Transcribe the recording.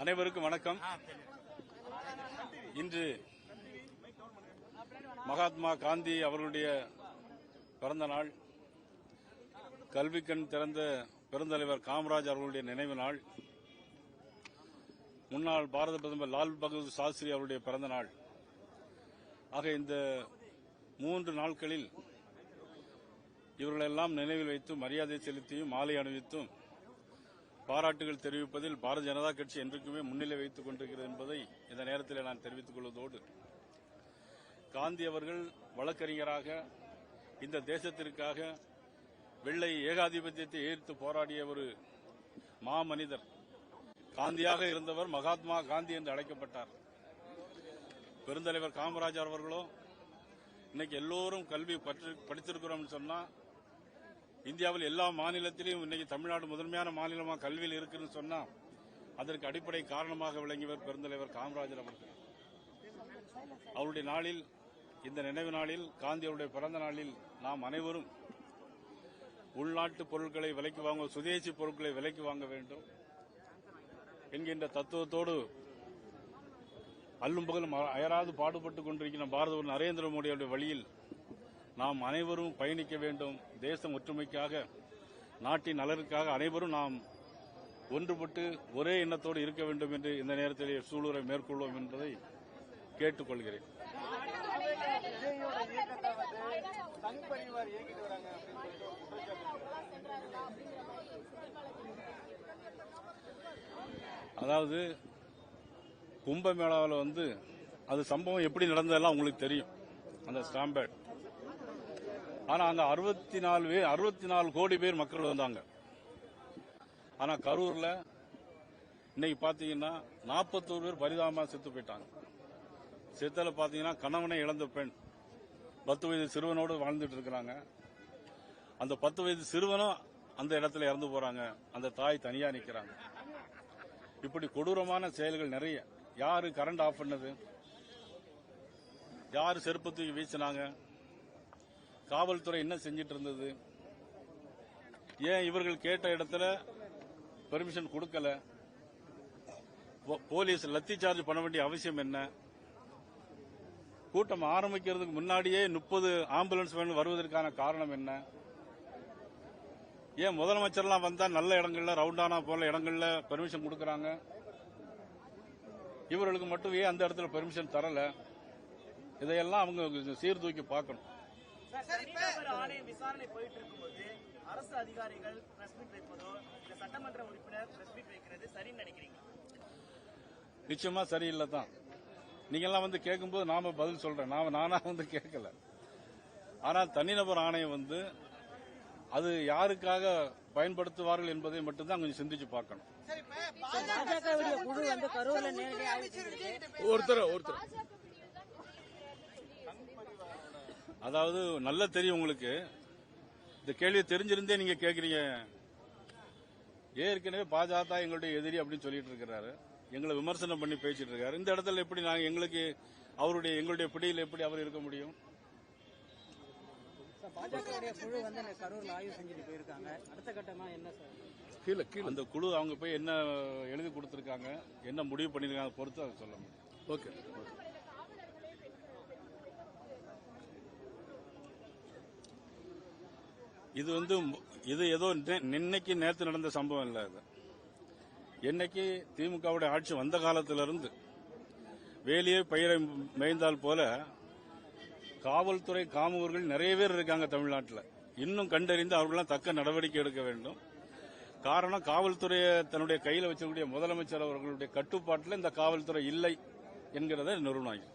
அனைவருக்கும் வணக்கம். இன்று மகாத்மா காந்தி அவர்களுடைய பிறந்த நாள் கல்விக்கண் திறந்த பெருந்தலைவர் காமராஜ் அவர்களுடைய நினைவு நாள் முன்னாள் பாரத பிரதமர் லால் பகதூர் சாஸ்திரி அவருடைய பிறந்த நாள். ஆக இந்த மூன்று நாட்களில் இவர்களெல்லாம் நினைவில் வைத்து மரியாதை செலுத்தியும் மாலை அணிவித்தும் பாராட்டுகள் தெரிவிப்பதில் பாரதிய ஜனதா கட்சி என்றைக்குமே முன்னிலை வைத்துக் கொண்டிருக்கிறது என்பதை இந்த நேரத்தில் நான் தெரிவித்துக் கொள்வதோடு காந்தி அவர்கள் வழக்கறிஞராக இந்த தேசத்திற்காக வெள்ளை ஏகாதிபத்தியத்தை எதிர்த்து போராடிய ஒரு மாமனிதர் காந்தியாக இருந்தவர் மகாத்மா காந்தி என்று அழைக்கப்பட்டார். பெருந்தலைவர் காமராஜர் அவர்களோ இன்னைக்கு எல்லோரும் கல்வி படித்திருக்கிறோம் சொன்னா இந்தியாவில் எல்லா மாநிலத்திலும் இன்னைக்கு தமிழ்நாடு முதன்மையான மாநிலமா கல்வியில் இருக்குன்னு சொன்னா அதற்கு அடிப்படை காரணமாக விளங்கியவர் பெருந்தலைவர் காமராஜர் அவர்கள். அவருடைய நாளில் இந்த நினைவு நாளில் காந்தி அவருடைய பிறந்த நாளில் நாம் அனைவரும் உள்நாட்டு பொருட்களை விலைக்கு வாங்க சுதேசி பொருட்களை விலைக்கு வாங்க வேண்டும். என்கின்ற தத்துவத்தோடு அல்லும் பகலும் அயராது பாடுபட்டுக் கொண்டிருக்கிற பாரத நரேந்திர மோடியுடைய வழியில் நாம் அனைவரும் பயணிக்க வேண்டும் தேசம் ஒற்றுமைக்காக நாட்டின் நலனுக்காக அனைவரும் நாம் ஒன்றுபட்டு ஒரே எண்ணத்தோடு இருக்க வேண்டும் என்று இந்த நேரத்தில் சூளுரை மேற்கொள்வோம் என்பதை கேட்டுக்கொள்கிறேன். அதாவது கும்பமேளாவில் வந்து அது சம்பவம் எப்படி நடந்ததெல்லாம் உங்களுக்கு தெரியும். அந்த ஸ்டாம்பேட் ஆனா அங்க அறுபத்தி நாலு பேர் அறுபத்தி நாலு கோடி பேர் மக்கள் வந்தாங்க. ஆனா கரூர்ல இன்னைக்கு பாத்தீங்கன்னா நாற்பத்தோரு பேர் பரிதாபமா செத்து போயிட்டாங்க. செத்தல பாத்தீங்கன்னா கணவனை இழந்த பெண். பத்து வயது சிறுவனோடு வாழ்ந்துட்டு இருக்கிறாங்க. அந்த பத்து வயது சிறுவனும் அந்த இடத்துல இறந்து போறாங்க. அந்த தாய் தனியா நிக்கிறாங்க. இப்படி கொடூரமான செயல்கள் நிறைய. யாரு கரண்ட் ஆஃப் பண்ணது? யாரு செருப்பு தூக்கி வீசினாங்க? காவல்துறை என்ன செஞ்சிட்டு இருந்தது? ஏன் இவர்கள் கேட்ட இடத்துல பெர்மிஷன் கொடுக்கல? போ- போலீஸ் லத்தி சார்ஜ் பண்ண வேண்டிய அவசியம் என்ன? கூட்டம் ஆரம்பிக்கிறதுக்கு முன்னாடியே முப்பது ஆம்புலன்ஸ் வேணும் வருவதற்கான காரணம் என்ன? ஏன் முதலமைச்சர்லாம் வந்தா நல்ல இடங்கள்ல ரவுண்டானா போல இடங்கள்ல பெர்மிஷன் கொடுக்கறாங்க? இவர்களுக்கு மட்டும் ஏன் அந்த இடத்துல பெர்மிஷன் தரல? இதையெல்லாம் அவங்க கொஞ்சம் சீர்தூக்கி பார்க்கணும். தனிநபர் ஆணைய விசாரணை போயிட்டு இருக்கும்போது அரசு அதிகாரிகள் பிரஸ் மீட் வைப்பதோ இல்ல சட்டமன்ற உறுப்பினர் பிரஸ் மீட் வைக்கிறது சரின்னு நினைக்கிறீங்க நிச்சயமா சரியில்லை தான். நீங்க எல்லாம் வந்து கேட்கும்போது நாம பதில் சொல்றேன். நாம நானா வந்து கேட்கல. ஆனா தனிநபர் ஆணையம் வந்து அது யாருக்காக பயன்படுத்துவார்கள் என்பதை மட்டும்தான் கொஞ்சம் சிந்திச்சு பார்க்கணும். ஒருத்தர் ஒருத்தர். அதாவது நல்லா தெரியும் உங்களுக்கு. இந்த கேள்வியை தெரிஞ்சிருந்தே நீங்க கேக்குறீங்க. ஏற்கனவே பாஜக எங்களுடைய எதிரி அப்படின்னு சொல்லிட்டு இருக்கிறாரு. எங்களை விமர்சனம் பண்ணி பேசிட்டு இருக்காரு. இந்த இடத்துல எப்படி நாங்க எங்களுக்கு அவருடைய எங்களுடைய பிடியில் எப்படி அவர் இருக்க முடியும்? குழு வந்து இந்த கரூர்ல ஆய்வு செஞ்சுட்டு போயிருக்காங்க. அடுத்த கட்டமா என்ன சார்? கீழே கீழே. அந்த குழு அவங்க போய் என்ன எழுதி கொடுத்திருக்காங்க என்ன முடிவு பண்ணிருக்காங்க பொறுத்து அதை சொல்ல முடியும். ஓகே. இது வந்து இது ஏதோ நின்னைக்கு நேற்று நடந்த சம்பவம் இல்லை இது என்னைக்கு திமுகவுடைய ஆட்சி வந்த காலத்திலிருந்து வேலியே பயிரை மேய்ந்தால் போல காவல்துறை காமூர்கள் நிறைய பேர் இருக்காங்க தமிழ்நாட்டில். இன்னும் கண்டறிந்து அவர்களெல்லாம் தக்க நடவடிக்கை எடுக்க வேண்டும். காரணம் காவல்துறையை தன்னுடைய கையில் வச்சக்கூடிய முதலமைச்சர் அவர்களுடைய கட்டுப்பாட்டில் இந்த காவல்துறை இல்லை என்கிறத நிறுவனம்.